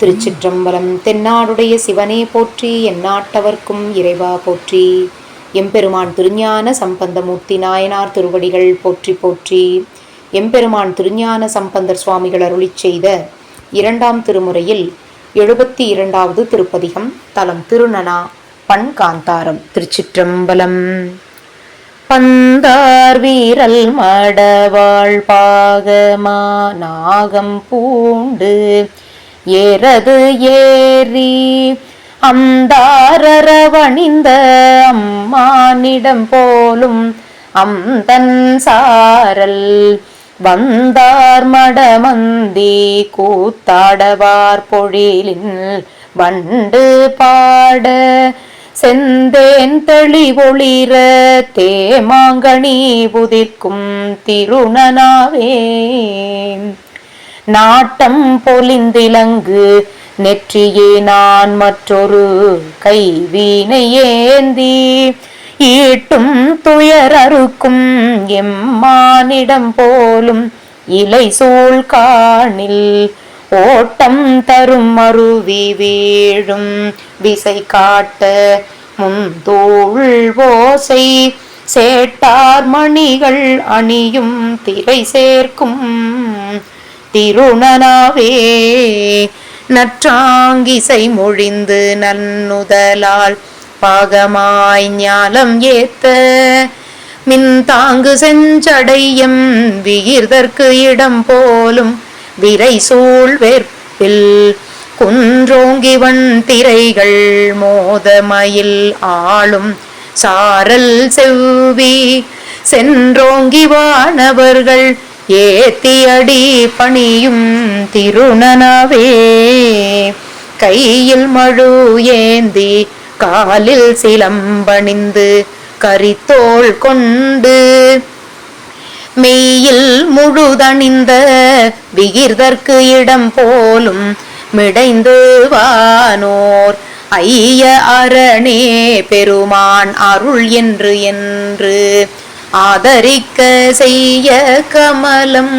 திருச்சிற்றம்பலம் தென்னாடுடைய சிவனே போற்றி எந்நாட்டவர்க்கும் இறைவா போற்றி. எம்பெருமான் திருஞான சம்பந்தமூர்த்தி நாயனார் திருவடிகள் போற்றி போற்றி. எம்பெருமான் திருஞான சம்பந்தர் சுவாமிகள் அருளி செய்த இரண்டாம் திருமுறையில் எழுபத்தி இரண்டாவது திருப்பதிகம் தலம் திருநனா பண் காந்தாரம் திருச்சிற்றம்பலம். பந்தார் வீரல் மடவாழ் பாகமா நாகம் பூண்டு ஏறது ஏறி அந்தாரவணிந்த அம்மானிடம் போலும் அந்தன் சாரல் வந்தார் மடமந்தி கூத்தாடவார் பொழிலின் வண்டு பாட செந்தேன் தெளிவொளிர தேமாங்கனி புதிர்க்கும் திருணனாவே நாட்டம் பொலிந்திலங்கு நெற்றியே நான் மற்றொரு கைவீனை ஏந்தி ஈட்டும் துயரறுக்கும் எம்மானிடம் போலும் இலை சூழ் காணில் ஓட்டம் தரும் அருவி வீழும் விசை காட்ட முந்தூள் ஓசை சேட்டார் மணிகள் அணியும் திரை சேர்க்கும் திருணனாவே. நற்றாங்கிசை மொழிந்து நன்னுதலால் பாகமாய் ஞானம் ஏத்த. மின் தாங்கு செஞ்சடையும் விகிர்தற்கு இடம் போலும் விரை சூழ் வேற்பில் குன்றோங்கிவன் திரைகள் மோதமயில் ஆளும் சாரல் செவ்வி. சென்றோங்கி வானவர்கள் ஏத்தியடி பணியும் திருணனவே கையில் மழு ஏந்தி காலில் சிலம்பணிந்து கரித்தோள் கொண்டு. மெய்யில் முழுதணிந்த விகிர்தற்கு இடம் போலும் மிடைந்து வானோர். ஐய அரணே பெருமான் அருள் என்று என்று ஆதரிக்க செய்ய கமலம்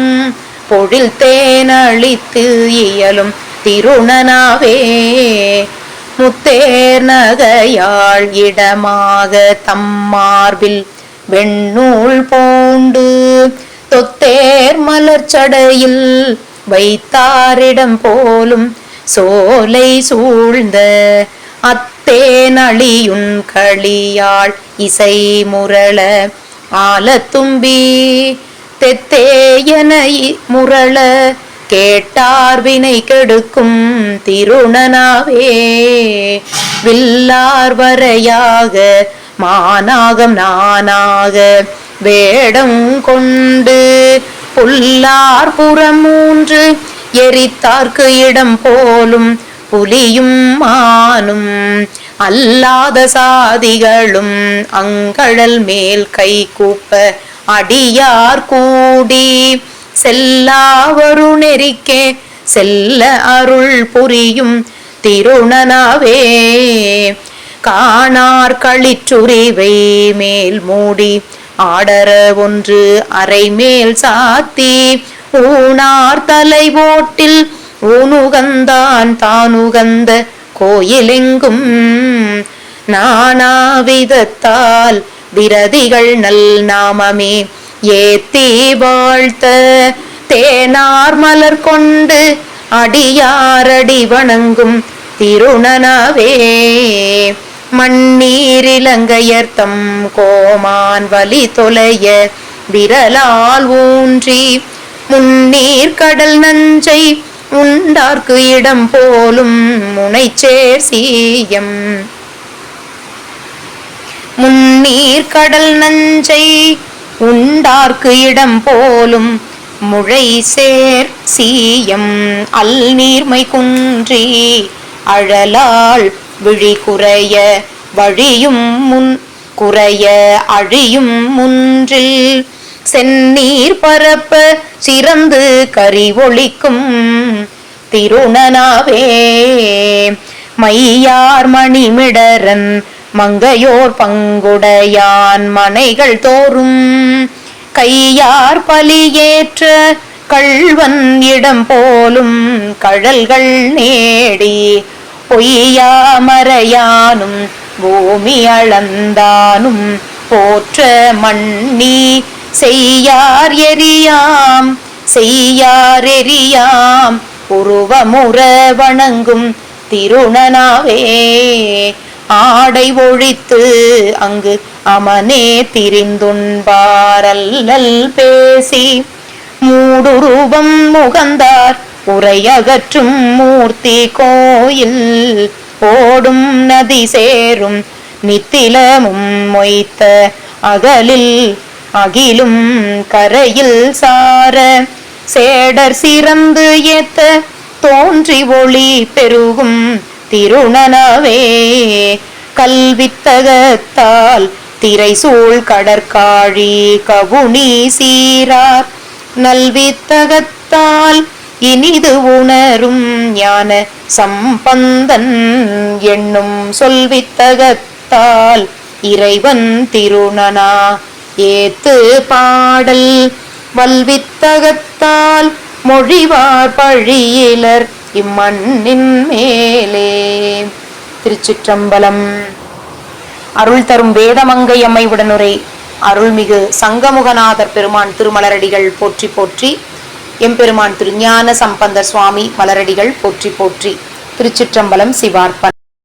பொழில் தேனளித்து இயலும் திருணனாவே. முத்தேர் நகையாள் இடமாக தம்மார்பில் வெண்ணூல் பூண்டு தொத்தேர் மலர்ச்சடையில் வைத்தாரிடம் போலும் சோலை சூழ்ந்த அத்தேனழியுன் களியாள் இசை முரள ஆலத்தும்பி தெத்தேயனை முரள கேட்டார் வினை கெடுக்கும் திருணனாவே. வில்லார் வரையாக மானாகம் நானாக வேடம் கொண்டு புல்லார் புறம் மூன்று எரித்தார்க்கு இடம் போலும் புலியும் மானும் அல்லாத சாதிகளும் அங்கழல் மேல் கை கூப்ப அடியார் கூடி. செல்லாவரு நெறிக்கே செல்ல அருள் புரியும் திருணனாவே. காணார் களிற்றுரிவை மேல் மூடி. ஆடர ஒன்று அரை மேல் சாத்தி. ஊனார் தலை ஓட்டில் ஊனுகந்தான் தானுகந்த கோயிலெங்கும் நானாவிதத்தால் விரதிகள் நல் நாமமே. ஏத்தி வாழ்த்த தேனார் மலர் கொண்டு அடியாரடி வணங்கும் திருணனாவே மண்ணீரிலங்கையர்த்தம் கோமான் வலி தொலைய விரலால் ஊன்றி முன்னீர் கடல் நஞ்சை உண்டார்க்கு இடம் போலும் முனைச்சேர் சீயம். முன்னீர் கடல் நஞ்சை உண்டார்க்கு இடம் போலும் முழை சேர் சீயம். அல் நீர்மை குன்றி அழலால் விழி குறைய வழியும் முன் குறைய அழியும் முன்றில் செந்நீர் பரப்ப சிறந்து கரி ஒழிக்கும் திருணனாவே. மையார் மணிமிடரன் மங்கையோர் பங்குடையான் மனைகள் தோறும் கையார் பலியேற்ற கள்வன் இடம் போலும் கழல்கள் நேடி பொய்யாமறையானும் பூமி அளந்தானும் போற்ற மண்ணி செய்யார் எரியாம் செய்யார் எரியாம். உருவமுற வணங்கும் திருணனாவே ஆடை ஒழித்து அங்கு அமனே திரிந்துண்பாரல்லல் பேசி. மூடுருவம் முகந்தார் உரையகற்றும் மூர்த்தி கோயில். ஓடும் நதி சேரும் நித்திலமும் மொய்த்த அகலில் அகிலும் கரையில் சார சேடர் சிறந்து ஏத்த தோன்றி ஒளி பெருகும் திருணனவே கல்வித்தகத்தால் திரை சூழ் கடற்காழி கவுனி சீரார். நல்வித்தகத்தால் இனிது உணரும் ஞான சம்பந்தன் என்னும் சொல்வித்தகத்தால் இறைவன் திருணனா ஏத்து பாடல். வல்வித்தகத்தால் மொழிவார் பழியிலர் இம்மண்ணின் மேலே. திருச்சிற்றம்பலம். அருள் தரும் வேதமங்கை அம்மை உடனுரை அருள்மிகு சங்கமுகநாதர் பெருமான் திருமலரடிகள் போற்றி போற்றி. எம்பெருமான் திருஞான சம்பந்தர் சுவாமி மலரடிகள் போற்றி போற்றி. திருச்சிற்றம்பலம் சிவார்ப்பன்